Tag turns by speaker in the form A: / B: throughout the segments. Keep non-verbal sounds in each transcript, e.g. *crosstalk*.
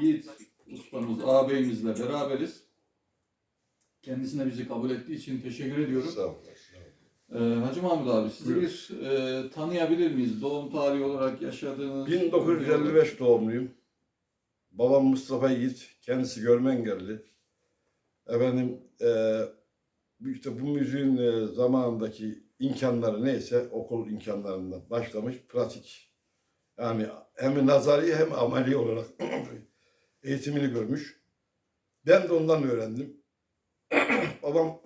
A: Yiğit ustamız, ağabeyimizle beraberiz. Kendisine bizi kabul ettiği için teşekkür ediyorum.
B: Sağ ol.
A: Ee, Hacı Mahmut abi sizi
B: Buyurun.
A: bir e, tanıyabilir miyiz? Doğum tarihi olarak yaşadığınız...
B: 1955 doğumluyum. Babam Mustafa Yiğit. Kendisi görme engelli. Efendim e, işte bu müziğin e, zamanındaki imkanları neyse okul imkanlarından başlamış pratik. Yani hem nazari hem ameli olarak *clears throat* eğitimini görmüş. Ben de ondan öğrendim. *clears throat* Babam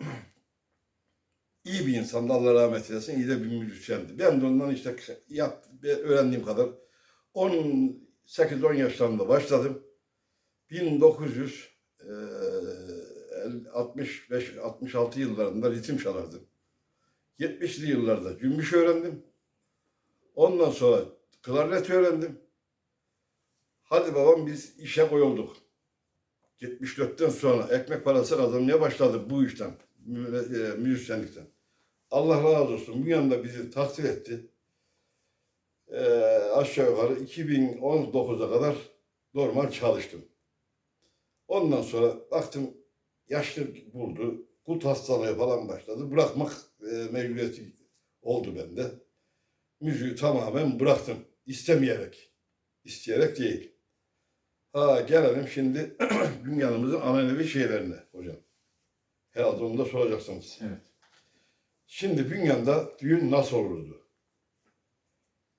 B: *clears throat* iyi bir insandı Allah rahmet eylesin. iyi de bir müzisyendi. Ben de ondan işte yap, öğrendiğim kadar 18-10 yaşlarında başladım. 1965-66 yıllarında ritim çalardım. 70'li yıllarda cümbüş öğrendim. Ondan sonra klarnet öğrendim. Hadi babam biz işe koyulduk. 74'ten sonra ekmek parası kazanmaya başladık bu işten, e, müzisyenlikten. Allah razı olsun. Bu yanda bizi takdir etti. Ee, aşağı yukarı 2019'a kadar normal çalıştım. Ondan sonra baktım yaşlı buldu. Kut hastalığı falan başladı. Bırakmak e, mecburiyeti oldu bende. Müziği tamamen bıraktım. İstemeyerek. İsteyerek değil. Ha gelelim şimdi *clears throat* dünyanımızın ananevi şeylerine hocam. Herhalde onu da soracaksınız.
A: Evet.
B: Şimdi Bünyan'da düğün nasıl olurdu?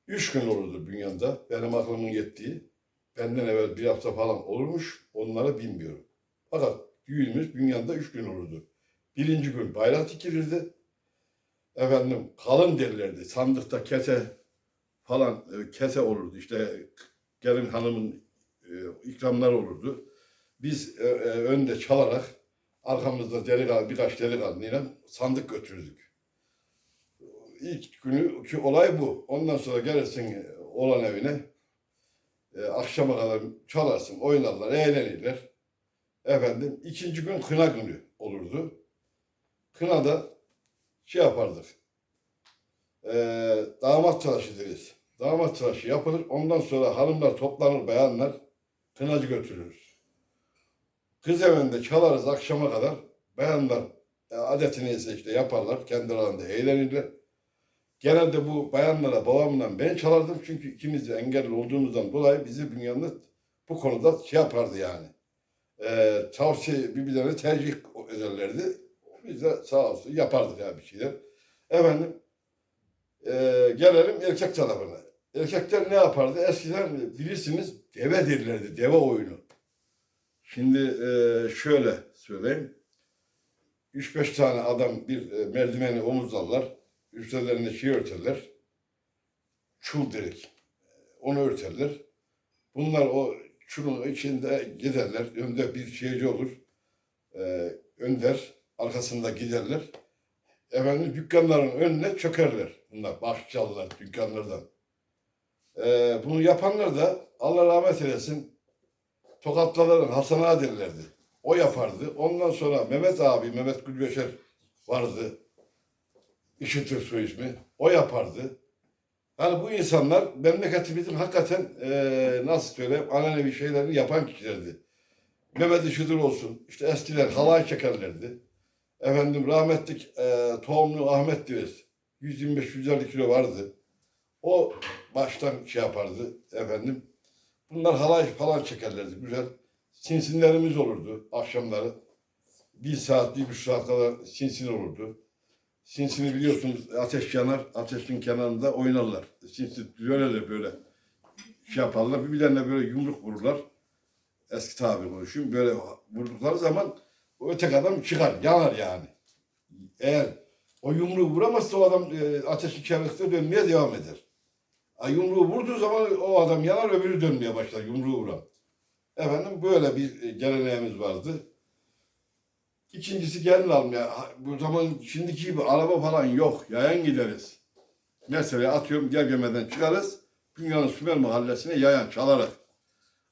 B: Üç gün olurdu Bünyan'da. Benim aklımın yettiği. Benden evvel bir hafta falan olurmuş. Onları bilmiyorum. Fakat düğünümüz Bünyan'da üç gün olurdu. Birinci gün bayrak dikilirdi. Efendim kalın derlerdi. Sandıkta kese falan e, kese olurdu. İşte gelin hanımın e, ikramları olurdu. Biz e, e, önde çalarak arkamızda delikanlı, birkaç delikanlıyla sandık götürdük. İlk günü ki olay bu. Ondan sonra gelirsin e, olan evine. E, akşama kadar çalarsın, oynarlar, eğlenirler. Efendim ikinci gün kına günü olurdu. Kınada şey yapardık. E, damat tıraşı deriz. Damat tıraşı yapılır. Ondan sonra hanımlar toplanır, bayanlar kınacı götürürüz. Kız evinde çalarız akşama kadar. Bayanlar e, adeti neyse işte yaparlar. Kendi aralarında eğlenirler. Genelde bu bayanlara babamla ben çalardım. Çünkü ikimiz de engelli olduğumuzdan dolayı bizi dünyanın bu konuda şey yapardı yani. E, tavsiye birbirlerine tercih ederlerdi. Biz de sağ olsun yapardık ya bir şeyler. Efendim e, gelelim erkek tarafına. Erkekler ne yapardı? Eskiden bilirsiniz deve derlerdi. Deve oyunu. Şimdi e, şöyle söyleyeyim. 3-5 tane adam bir e, merdiveni omuzlarlar. Üstlerine şey örterler. Çul derik. Onu örterler. Bunlar o çulun içinde giderler. Önde bir şeyci olur. E, önder. Arkasında giderler. Efendim dükkanların önüne çökerler. Bunlar bahçalılar dükkanlardan. E, bunu yapanlar da Allah rahmet eylesin Tokatlıların Hasan Ağa. O yapardı. Ondan sonra Mehmet abi, Mehmet Gülbeşer vardı. İşitir su ismi. O yapardı. Yani bu insanlar memleketimizin hakikaten eee nasıl söyleyeyim ananevi şeylerini yapan kişilerdi. Mehmet İşitir olsun. işte eskiler halay çekerlerdi. Efendim rahmetlik eee tohumlu Ahmet Diriz. 125-150 kilo vardı. O baştan şey yapardı efendim. Bunlar halay falan çekerlerdi güzel. Sinsinlerimiz olurdu akşamları. Bir saat, bir buçuk saat kadar sinsin olurdu. Sinsini biliyorsunuz ateş yanar, ateşin kenarında oynarlar. Sinsi böyle de böyle şey yaparlar. Birbirlerine böyle yumruk vururlar. Eski tabir konuşayım. Böyle vurdukları zaman o öteki adam çıkar, yanar yani. Eğer o yumruğu vuramazsa o adam e, ateşin içerisinde dönmeye devam eder. Yumruğu vurduğu zaman o adam yanar öbürü dönmeye başlar yumruğu vuran. Efendim böyle bir e, geleneğimiz vardı. İkincisi gelin almaya. Bu zaman şimdiki gibi araba falan yok. Yayan gideriz. Mesela atıyorum Gergeme'den çıkarız. Dünyanın Sümer mahallesine yayan çalarak.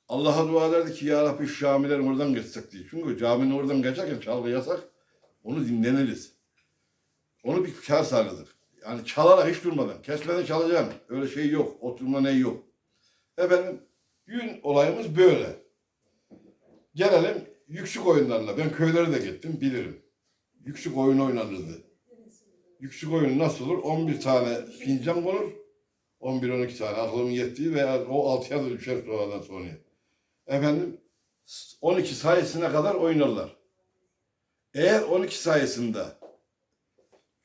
B: Allah'a dua ederdi ki ya Rabbi şu camilerin oradan geçsek diye. Çünkü caminin oradan geçerken çalgı yasak. Onu dinleniriz. Onu bir kar sağladık. Yani çalarak hiç durmadan. Kesmeden çalacaksın. Öyle şey yok. Oturma ne yok. Efendim düğün olayımız böyle. Gelelim yüksek oyunlarına. Ben köylere de gittim bilirim. Yüksek oyun oynanırdı. Yüksek oyun nasıl olur? 11 tane fincan konur. 11-12 tane aklımın yettiği veya o 6'ya da düşer sonradan sonra. Efendim 12 sayısına kadar oynarlar. Eğer 12 sayısında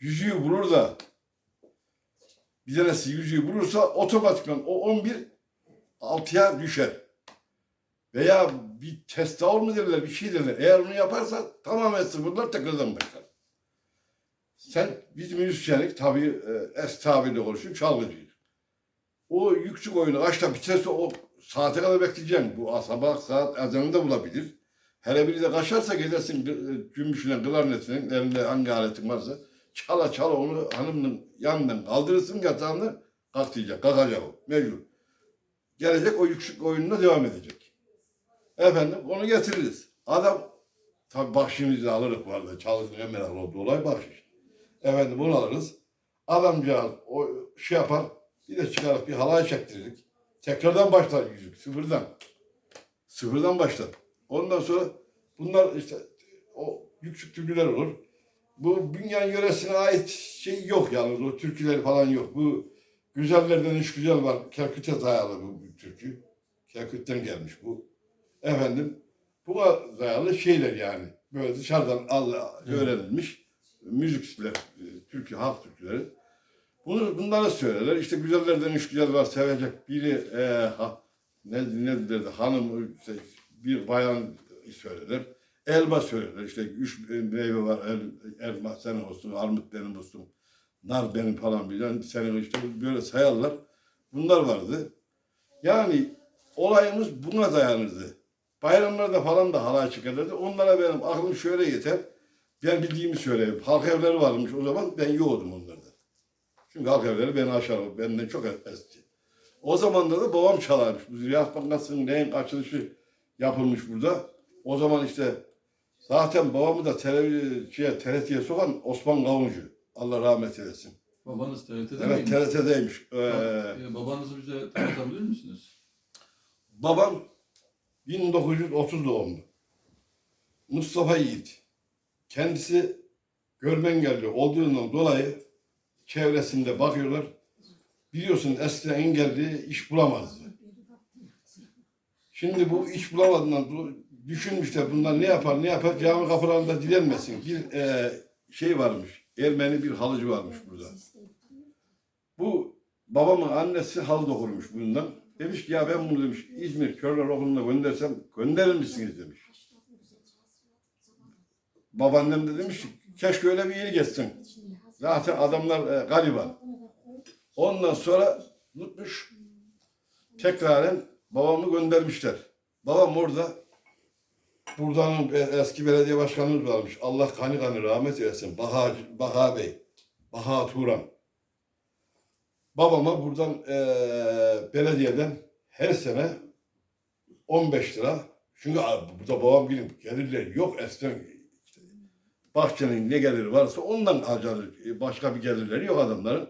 B: yüzüğü bulur da bir tanesi yüzüğü bulursa otomatikman o 11 6'ya düşer. Veya bir test mı derler, bir şey derler. Eğer onu yaparsa tamamen sıfırlar tekrardan başlar. Sen biz müzisyenlik tabii e, es tabirle konuşuyor, çalgıcıyız. O yüksek oyunu kaçta biterse o saate kadar bekleyeceksin. Bu sabah saat ezanında bulabilir. Hele biri de kaçarsa gidersin e, cümbüşüne, klarnetine, elinde hangi aletin varsa çala çala onu hanımın yanından kaldırırsın yatağını kalk diyecek, kalkacak o mecbur. Gelecek o yüksek oyununa devam edecek. Efendim onu getiririz. Adam tabi bahşişimizi alırız bu arada. Çalışmaya meraklı olduğu olay bahşiş. Efendim bunu alırız. Adamcağız o şey yapar. Bir de çıkarıp bir halay çektirdik. Tekrardan başlar yüzük. Sıfırdan. Sıfırdan başlar. Ondan sonra bunlar işte o yüksek türküler olur. Bu Bünyan yöresine ait şey yok yalnız. O türküler falan yok. Bu güzellerden iş güzel var. Kerkük'e dayalı bu, bu türkü. Kerkük'ten gelmiş bu. Efendim bu dayalı şeyler yani. Böyle dışarıdan Allah öğrenilmiş müzikler, e, türkü, halk türküleri. Bunu, bunları söylerler. İşte güzellerden üç güzel var sevecek biri e, ha, ne, ne derdi hanım işte, bir bayan söylerler. Elma söylerler. İşte üç meyve var. El, elma senin olsun, armut benim olsun, nar benim falan bilen senin işte böyle sayarlar. Bunlar vardı. Yani olayımız buna dayanırdı. Bayramlarda falan da halay çıkarırdı. Onlara benim aklım şöyle yeter. Ben bildiğimi söyleyeyim. Halk evleri varmış o zaman ben yoğdum onlarda. Çünkü halk evleri beni aşağı, benden çok eski. O zamanlarda da babam çalarmış. Bu Ziraat Bankası'nın neyin açılışı yapılmış burada. O zaman işte zaten babamı da televizyona, TRT'ye sokan Osman Kavuncu. Allah rahmet eylesin.
A: Babanız TRT'de
B: Evet
A: miymiş?
B: TRT'deymiş. Ee,
A: Ee, babanızı bize tanıtabilir misiniz?
B: babam 1930 doğumlu. Mustafa Yiğit. Kendisi görme engelli olduğundan dolayı çevresinde bakıyorlar. Biliyorsun eskiden engelli iş bulamazdı. Şimdi bu iş bulamadığından do- düşünmüşler bunlar ne yapar ne yapar cami kapılarında dilenmesin. Bir e, şey varmış. Ermeni bir halıcı varmış burada. Bu babamın annesi halı dokurmuş bundan. Demiş ki ya ben bunu demiş İzmir Körler Okulu'na göndersem gönderir misiniz demiş. Babaannem de demiş ki keşke öyle bir yeri geçsin. Zaten adamlar e, gariban. Ondan sonra tutmuş tekraren babamı göndermişler. Babam orada buradan eski belediye başkanımız varmış. Allah kanı kanı rahmet eylesin. Baha, Baha Bey. Baha Turan. Babama buradan eee, belediyeden her sene 15 lira. Çünkü burada babam benim gelirleri yok eskiden işte bahçenin ne geliri varsa ondan harcanır. E, Başka bir gelirleri yok adamların.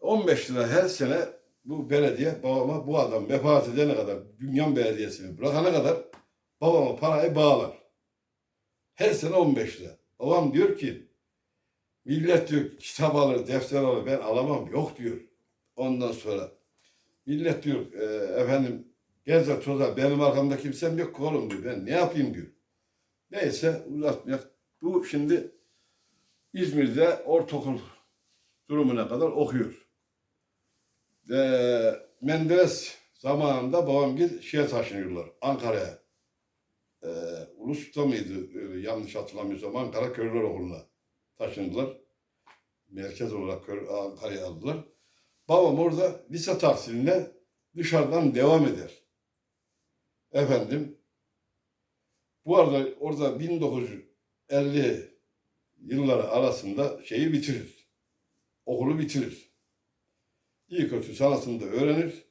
B: 15 lira her sene bu belediye babama bu adam vefat edene kadar Bünyan Belediyesi'ni bırakana kadar babama parayı bağlar. Her sene 15 lira. Babam diyor ki millet diyor kitap alır, defter alır ben alamam yok diyor. Ondan sonra millet diyor e, efendim gezer tozar benim arkamda kimsem yok oğlum diyor ben ne yapayım diyor. Neyse uzatmayak. Bu şimdi İzmir'de ortaokul durumuna kadar okuyor. Ee, Menderes zamanında babam git şeye taşınıyorlar Ankara'ya. Ee, Ulus'ta mıydı öyle yanlış hatırlamıyorsam Ankara Körler Okulu'na taşındılar. Merkez olarak Ankara'ya aldılar. Babam orada lise tahsiline dışarıdan devam eder. Efendim bu arada orada 1950 yılları arasında şeyi bitirir. Okulu bitirir. İyi kötü sanatını da öğrenir.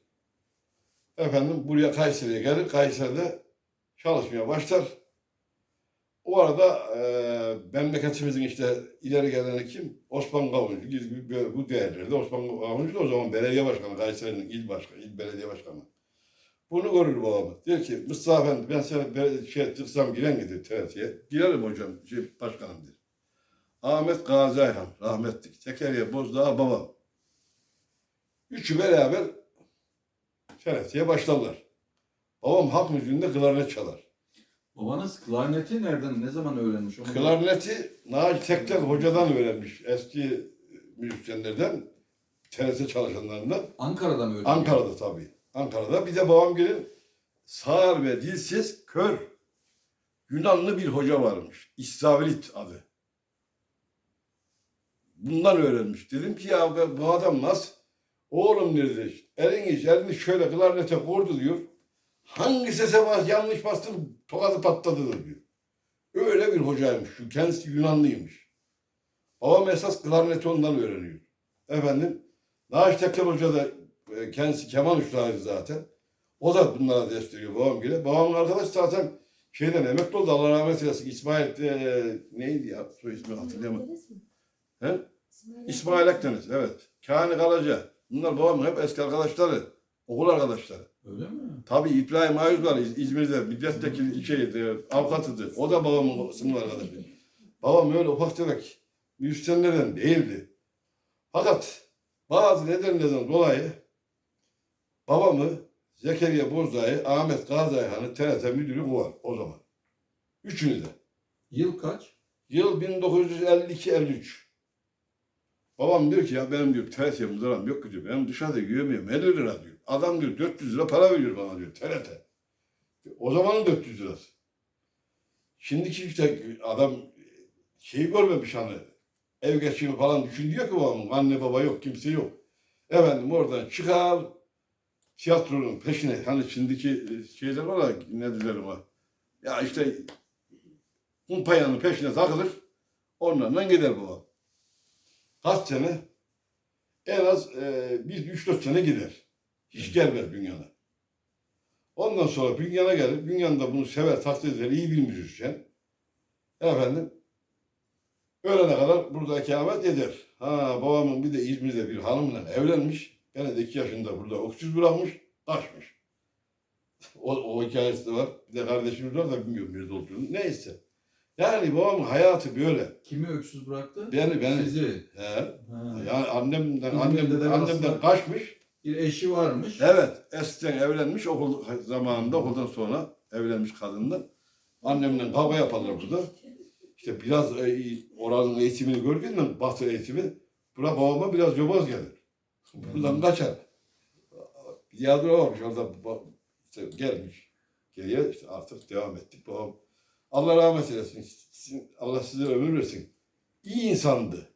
B: Efendim buraya Kayseri'ye gelir. Kayseri'de çalışmaya başlar. O arada e, memleketimizin işte ileri geleni kim? Osman Kavuncu gibi bu değerlerde Osman Kavuncu da o zaman belediye başkanı, Kayseri'nin il başkanı, il belediye başkanı. Bunu görür babamı. Diyor ki Mustafa Efendi ben sana şey çıksam giren gidiyor TRT'ye. Girelim hocam şey, başkanım diyor. Ahmet Gazi Ayhan rahmetli. Zekeriya Bozdağ babam. Üçü beraber TRT'ye başlarlar. Babam halk müziğinde klarnet çalar.
A: Babanız klarneti nereden, ne zaman öğrenmiş? Onu
B: Klarneti Naci Tekler hocadan öğrenmiş. Eski müzisyenlerden, TRT çalışanlarından.
A: Ankara'da mı öğrenmiş?
B: Ankara'da tabii. Ankara'da. Bir de babam gelin sağır ve dilsiz, kör, Yunanlı bir hoca varmış. İstavrit adı. Bundan öğrenmiş. Dedim ki ya bu adam nasıl? Oğlum dedi. Elini, elini şöyle klarnete vurdu diyor. Hangi sese bas, yanlış bastın tokadı patladı diyor. Öyle bir hocaymış. Şu kendisi Yunanlıymış. Babam esas klarneti ondan öğreniyor. Efendim, Naş Tekel Hoca da e, kendisi keman ustaydı zaten. O da bunlara ders veriyor babam gibi. Babamın arkadaş zaten şeyden emekli oldu. Allah rahmet eylesin. İsmail e, neydi ya? Soy ismi hatırlayamadım. He? İsmail Akdeniz evet. Kani Kalaca. Bunlar babamın hep eski arkadaşları. Okul arkadaşları.
A: Öyle mi?
B: Tabii İbrahim Ayuz var İz- İzmir'de milletvekili şeydi, avukatıdı. O da babamın sınıf arkadaşı. Babam öyle ufak tefek müzisyenlerden değildi. Fakat bazı nedenlerden dolayı babamı Zekeriya Bozdağ'ı, Ahmet Gazayhan'ı TRT müdürü kovar o zaman. Üçünü de.
A: Yıl kaç?
B: Yıl 1952-53. Babam diyor ki ya benim diyor TRT müdürüm yok ki diyor. Benim dışarıda yiyemiyorum 50 lira diyor. Adam diyor 400 lira para veriyor bana diyor TRT. O zamanın 400 lirası. Şimdiki işte adam şeyi görmemiş hani ev geçimi falan düşün diyor ki babamın anne baba yok kimse yok. Efendim oradan çıkar tiyatronun peşine hani şimdiki şeyler var ya ne dilerim ha. Ya işte Kumpayanın peşine takılır. Onlarla gider babam. Kaç sene? En az e, bir üç dört sene gider. Hiç gelmez Bünyan'a. Ondan sonra Bünyan'a gelir. Bünyan da bunu sever, takdir eder. iyi bir müzisyen. Efendim öğlene kadar burada ikamet eder. Ha babamın bir de İzmir'de bir hanımla evlenmiş. Beni de iki yaşında burada öksüz bırakmış. Kaçmış. O, o hikayesi de var. Bir de kardeşimiz var da bilmiyorum nerede olduğunu. Neyse. Yani babamın hayatı böyle.
A: Kimi öksüz bıraktı?
B: Beni, beni.
A: Sizi.
B: He.
A: Ha.
B: Yani annemden, annem,
A: de
B: annemden
A: aslında-
B: kaçmış.
A: Bir eşi varmış.
B: Evet, eskiden evlenmiş okul zamanında okuldan sonra evlenmiş kadınla. Annemle kavga yaparlar burada. İşte biraz e, oranın eğitimini gördüğünden batı eğitimi bura babama biraz yobaz gelir. Buradan kaçar. Bir yardım olmuş orada işte gelmiş. Geriye işte artık devam ettik. Babam Allah rahmet eylesin. Allah size ömür versin. İyi insandı.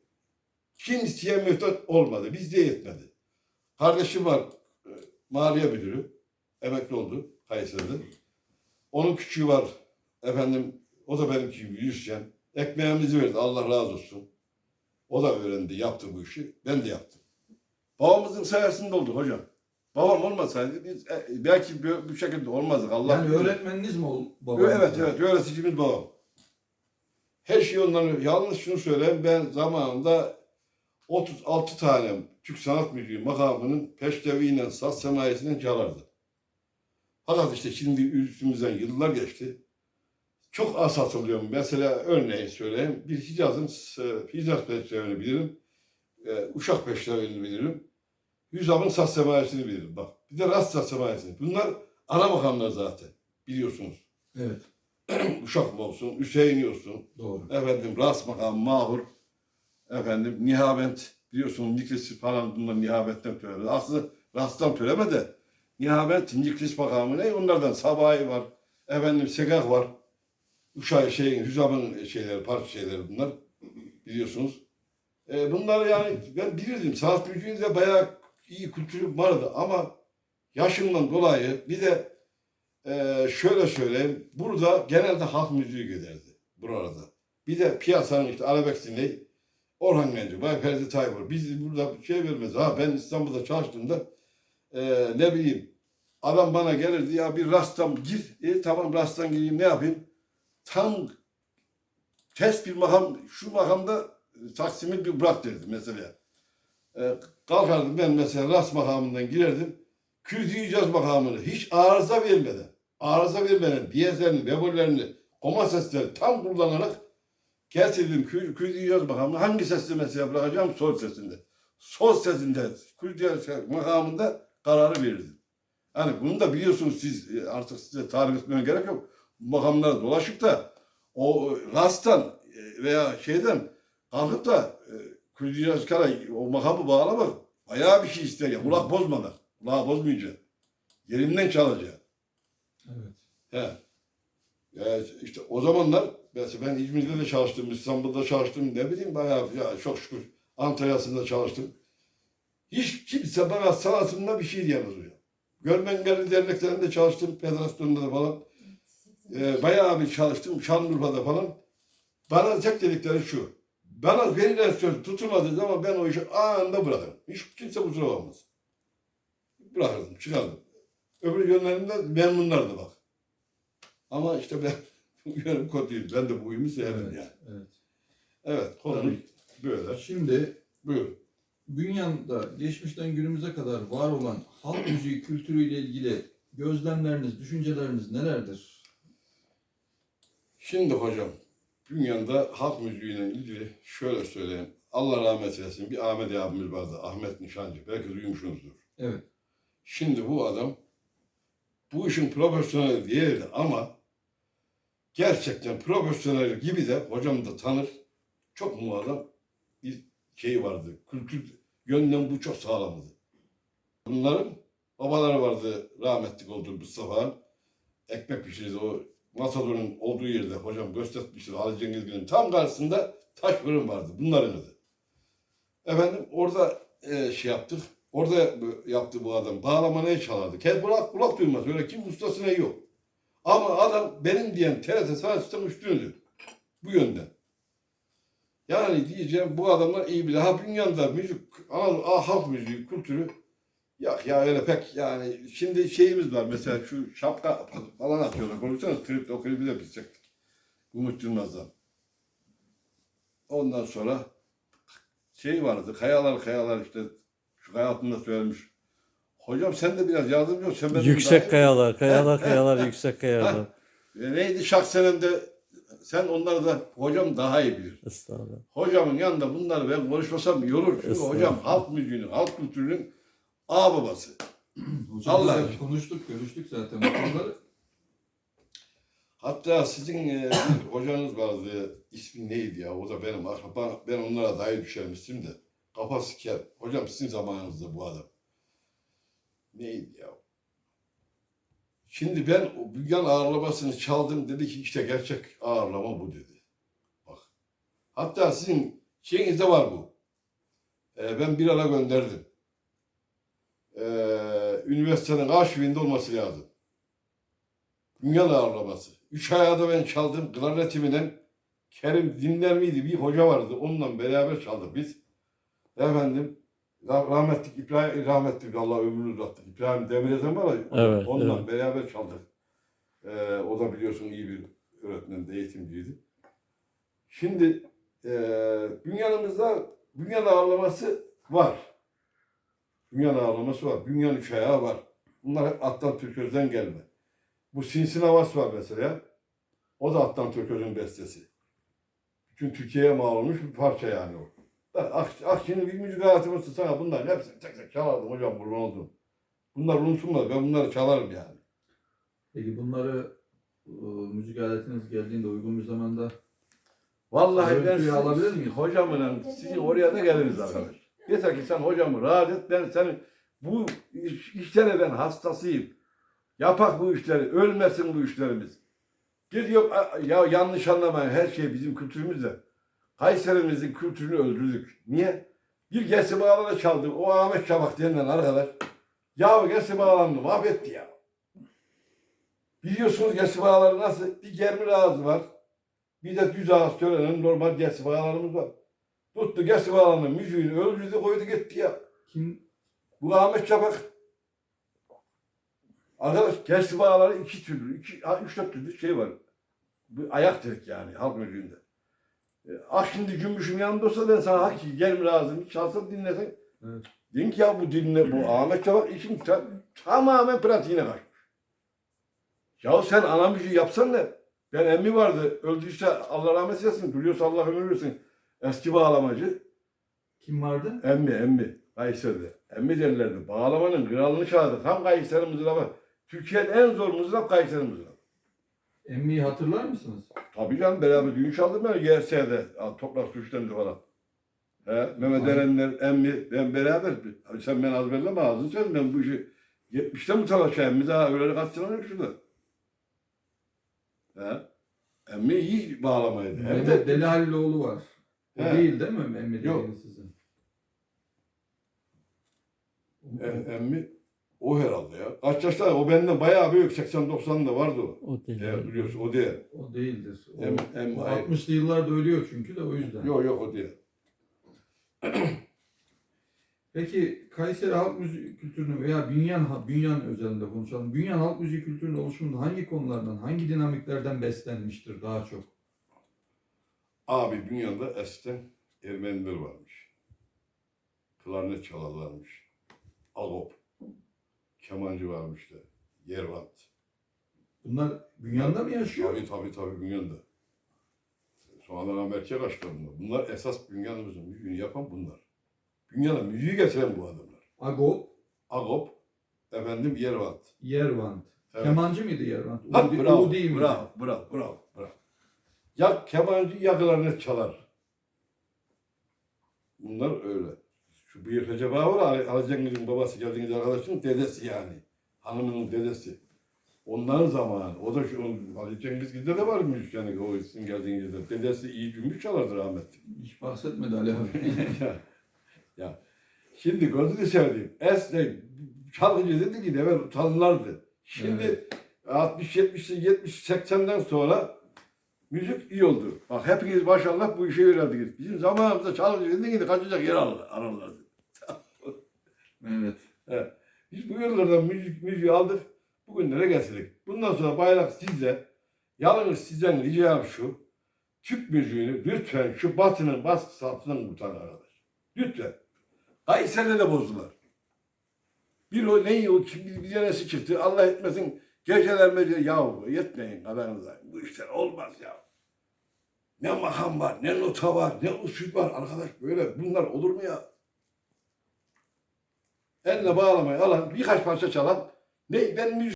B: Kimseye mühtaç olmadı. Bizde yetmedi. Kardeşim var. e, Maliye müdürü. Emekli oldu Kayseri'de. Onun küçüğü var. Efendim o da benimki gibi müzisyen. Ekmeğimizi verdi. Allah razı olsun. O da öğrendi, yaptı bu işi. Ben de yaptım. Babamızın sayesinde oldu hocam. Babam olmasaydı biz e, belki bu, bu şekilde olmazdık. Allah
A: Yani
B: bilir.
A: öğretmeniniz mi ol babanız?
B: Evet evet öğreticimiz babam. Her şey ondan yalnız şunu söyleyeyim ben zamanında 36 tane Türk Sanat Müziği makamının peşteviyle saz semayesinden çalardı. Fakat işte şimdi üstümüzden yıllar geçti. Çok az hatırlıyorum. Mesela örneğin söyleyeyim. Bir Hicaz'ın e, Hicaz peştevini bilirim. E, Uşak peştevini bilirim. Yüzab'ın saz semayesini bilirim. Bak bir de Rast saz semayesini. Bunlar ana makamlar zaten. Biliyorsunuz.
A: Evet. *clears throat*
B: Uşak olsun, Hüseyin olsun,
A: Doğru.
B: efendim Ras makam, Mahur, efendim Nihavent, biliyorsunuz Niklis falan bunlar Nihavent'ten türedi. Aslında Ras'tan türeme de Nihavent, Niklis makamı ne? Onlardan Sabahi var, efendim Segah var. Uşak şeyin, Hüzam'ın şeyleri, parça şeyleri bunlar biliyorsunuz. E, bunlar yani ben bilirdim. Sanat müziğinde bayağı iyi kültürüm vardı ama yaşımdan dolayı bir de ee, şöyle söyleyeyim. Burada genelde halk müziği giderdi. Burada. Bir de piyasanın işte arabesk dinleyi Orhan Gencebay, Bay Ferdi Tayfur. Biz burada şey vermez. Ha ben İstanbul'da çalıştığımda e, ne bileyim adam bana gelirdi ya bir rasttan gir. E, tamam rasttan gireyim ne yapayım? Tam test bir makam şu makamda Taksim'i bir bırak derdi mesela. E, kalkardım ben mesela rast makamından girerdim. Kürdü icaz makamını hiç arıza vermeden, arıza vermeden diyezlerini, bemollerini, koma sesleri tam kullanarak getirdim Kür, Kürdü icaz makamını hangi sesle mesela bırakacağım? Sol sesinde. Sol sesinde Kürdü icaz makamında kararı verirdim. Hani bunu da biliyorsunuz siz e, artık size tarif etmeye gerek yok. Makamlara dolaşıp da o rasttan e, veya şeyden kalkıp da e, Kürdü icaz o makamı bağlamak bayağı bir şey ister ya. Kulak bozmadan. Kulağı bozmayacak. Yerinden çalacak.
A: Evet.
B: He. Ya işte o zamanlar mesela ben İzmir'de de çalıştım, İstanbul'da çalıştım, ne bileyim bayağı ya çok şükür Antalya'sında çalıştım. Hiç kimse bana sanatında bir şey diyemez. Görme engelli derneklerinde çalıştım, federasyonda da falan. Ee, bayağı bir çalıştım, Şanlıurfa'da falan. Bana tek dedikleri şu. Bana verilen söz tutulmadığı zaman ben o işi anında bırakırım. Hiç kimse kusura bakmaz. Bırakırdım, çıkardım. Öbür yönlerimden memnunlardı bak. Ama işte ben yönüm kötüyüm. Ben de bu uyumu sevdim
A: Evet.
B: yani.
A: evet.
B: Evet, konumuz
A: Tabii.
B: böyle.
A: Şimdi
B: Buyur.
A: Dünyada geçmişten günümüze kadar var olan halk müziği kültürüyle ilgili gözlemleriniz, düşünceleriniz nelerdir?
B: Şimdi hocam, dünyada halk müziğiyle ilgili şöyle söyleyeyim. Allah rahmet eylesin. Bir Ahmet abimiz vardı. Ahmet Nişancı. Belki duymuşsunuzdur.
A: Evet.
B: Şimdi bu adam bu işin profesyoneli değildi ama gerçekten profesyonel gibi de hocam da tanır. Çok muazzam bir şey vardı. Kültür yönden bu çok sağlamdı. Bunların babaları vardı rahmetlik oldu Mustafa. Ekmek pişirirdi o Matador'un olduğu yerde hocam göstermiştir Ali Cengizgil'in tam karşısında taş fırın vardı. Bunların adı. Efendim orada e, şey yaptık. Orada yaptı bu adam. Bağlama ne çalardı? Kes kulak, kulak duymaz. Öyle kim ustası ne yok. Ama adam benim diyen TRT sanatçıdan üstündür. Bu yönden. Yani diyeceğim bu adamlar iyi bilir. Ha dünyada müzik, Anadolu ah, halk müziği, kültürü yok ya öyle pek yani şimdi şeyimiz var mesela şu şapka falan atıyorlar. Konuşsanız klip, o klibi de biz çektik. Umut Yılmaz'dan. Ondan sonra şey vardı. Kayalar kayalar işte şu hayatında söylemiş. Hocam sen de biraz yardımcı ol. Sen benden
C: Yüksek kayalar, kayalar, kayalar, yüksek kayalar. *laughs*
B: E, neydi şahsenemde sen onları da hocam daha iyi bilir.
C: Estağfurullah.
B: Hocamın yanında bunları ben konuşmasam iyi olur. Çünkü
C: Estağfurullah.
B: hocam halk müziğinin, halk kültürünün ağ babası. *clears throat*
A: Hocam
B: Allah
A: biz konuştuk, görüştük zaten bu konuları.
B: Hatta sizin e, bir hocanız vardı. ismi neydi ya? O da benim akraba. Ben onlara dair düşermiştim de. Kafası kel. Hocam sizin zamanınızda bu adam. Neydi ya? Şimdi ben o Bünyan ağırlamasını çaldım. Dedi ki işte gerçek ağırlama bu dedi. Bak. Hatta sizin şeyinizde var bu. E, ben bir ara gönderdim. E, üniversitenin arşivinde olması lazım. Dünya ağırlaması. Üç ayada ben çaldım. Klarnetimle Kerim Dinler miydi? Bir hoca vardı. Onunla beraber çaldık biz. Efendim rahmetlik İbrahim rahmetlik Allah ömrünü uzattı. İbrahim Demirezem var ya.
C: Evet,
B: Onunla
C: evet.
B: beraber çaldık. Ee, o da biliyorsun iyi bir öğretmen, eğitimciydi. Şimdi e, dünyanımızda Bünyan ağırlaması var. Bünyan ağırlaması var. Bünyan üç ayağı var. Bunlar hep Atlan Türköz'den gelme. Bu Sinsin Havas var mesela. O da Atlan Türköz'ün bestesi. Bütün Türkiye'ye mal olmuş bir parça yani o. Da Ak, Akşener bir müzik hayatımızda sana bunların hepsini tek tek çalardım hocam kurban oldum. Bunlar unutulmaz. Ben bunları çalarım yani.
A: Peki bunları e, müzik aletiniz geldiğinde uygun bir zamanda
B: Vallahi ben sizi
A: alabilir miyim?
B: Hocamla sizin oraya da geliriz arkadaş. Yeter ki sen hocamı rahat et. Ben senin bu iş- işlere ben hastasıyım. Yapak bu işleri. Ölmesin bu işlerimiz. A- ya yanlış anlamayın. Her şey bizim kültürümüzde. Kayserimizin kültürünü öldürdük. Niye? Bir gesi bağları çaldı. O Ahmet Çabak denilen arkadaş. Ya gesi bağlarını mahvetti ya. Biliyorsunuz gesi bağları nasıl? Bir germir ağzı var. Bir de düz ağız söylenen normal gesi bağlarımız var. Tuttu gesi bağlarının müziğini öldürdü koydu gitti ya.
A: kim
B: Bu Ahmet Çapak. Arkadaş gesi bağları iki türlü, iki, üç dört türlü şey var. Bu ayak direk yani halk müziğinde. Ah şimdi cümbüşüm yanında olsa ben sana hakiki gelmir ağzını çalsam dinlesen.
A: Evet.
B: Dedim ki ya bu dinle bu Ahmet Çavak işin ta- tamamen pratiğine kaçmış. Ya sen ana müziği yapsan ne? Ben emmi vardı. Öldüyse Allah rahmet eylesin. Biliyorsa Allah ömür versin. Eski bağlamacı.
A: Kim vardı?
B: Emmi, emmi. Kayseri'de. Emmi derlerdi. Bağlamanın kralını çağırdı. Tam Kayseri mızrabı. Türkiye'nin en zor mızrap Kayseri mızrabı.
A: Emmi'yi hatırlar mısınız?
B: Tabii canım beraber düğün çaldım ben GS'de. Ya, Toprak suçlarında falan. He, Mehmet. Erenler, emmi, ben beraber. Abi sen ben az belleme ağzını söyledim. Ben bu işi 70'te mi çalışayım? Bir daha öyle kaç sene önce şurada. He? Emmi iyi bağlamaydı. Hem
A: Mehmet
B: de
A: Deli Haliloğlu var. O
B: He.
A: değil değil mi Emmi
B: Yok.
A: dediğiniz sizin?
B: e, emmi o herhalde ya. Kaç yaşta? O benden bayağı büyük. 80-90'da vardı o.
C: O değil.
B: Evet biliyorsun o değil.
A: O değildir. O,
B: Em- em-
A: o
B: hayır.
A: 60'lı yıllarda ölüyor çünkü de o yüzden.
B: Yok yok o değil. *clears throat*
A: Peki Kayseri halk müziği kültürünü veya Bünyan, Bünyan özelinde konuşalım. Bünyan halk müziği kültürünün oluşumunda hangi konulardan, hangi dinamiklerden beslenmiştir daha çok?
B: Abi dünyada eskiden Ermeniler varmış. Klarnet çalarlarmış. Agop. Kemancı varmış da. Yervant.
A: Bunlar Bünyan'da mı yaşıyor?
B: Tabii tabii tabii dünyada. Sonradan Amerika'ya kaçtı bunlar. Bunlar esas dünyanımızın müziğini yapan bunlar. Dünyada müziği getiren bu adamlar.
A: Agop,
B: Agop, efendim Yervant.
A: Yervant.
B: Evet.
A: Kemancı mıydı Yervant?
B: Ha,
A: Udi,
B: bravo,
A: Udi miydi?
B: bravo, bravo, bravo, bravo. Ya kemancı ya çalar. Bunlar öyle. Şu bir Recep Ağa var, Ali, Cengiz'in babası, geldiğiniz arkadaşın dedesi yani. Hanımının dedesi. Onların zamanı. O da şu, Ali Cengiz Giz'de de var müzisyen o isim geldiğinizde. Dedesi iyi cümbüş çalardı rahmetli.
A: Hiç bahsetmedi Ali abi. *laughs*
B: ya, ya. Şimdi gözünü seveyim. Eskiden çalgıcı dedi ki evvel utanırlardı. Şimdi
A: Evet.
B: 60, 70, 70, 80'den sonra müzik iyi oldu. Bak hepiniz maşallah bu işe öğrendiniz. Bizim zamanımızda çalgıcı dedi ki kaçacak yer ararlardı.
A: Evet.
B: Evet. Biz bu yıllardan müzik, müziği aldık. Bugünlere getirdik. Bundan sonra bayrak sizde. Yalnız sizden ricam şu. Türk müziğini lütfen şu batının baskısı altından kurtarın arkadaş. Lütfen. Kayseri'de de bozdular. Bir o ne o kim bir tanesi çıktı. Allah etmesin geceler mece yahu yetmeyin kadarınıza. Bu işler olmaz ya. Ne makam var, ne nota var, ne usul var arkadaş böyle bunlar olur mu ya? Eline bağlamayı alan birkaç parça çalan. Ne ben müzik